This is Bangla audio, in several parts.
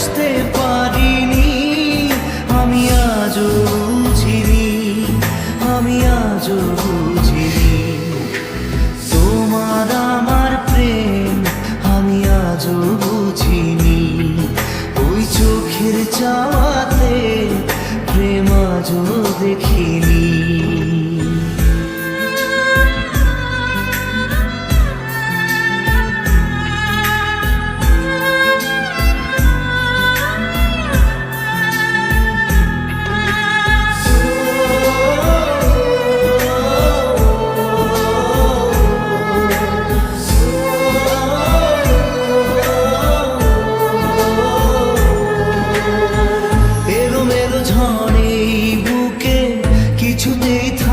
আসতে পারিনি। আমি আজও বুঝিনি, আমি আজও বুঝিনি। তোমার আমার প্রেম আমি আজও বুঝিনি। ওই চোখের চাওয়াতে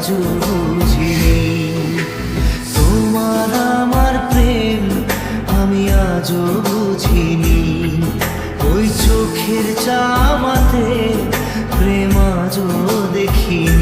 আজও বুঝিনি তোমার আমার প্রেম আমি আজ বুঝিনি। ওই চোখের চামাতে প্রেম আজও দেখিনি।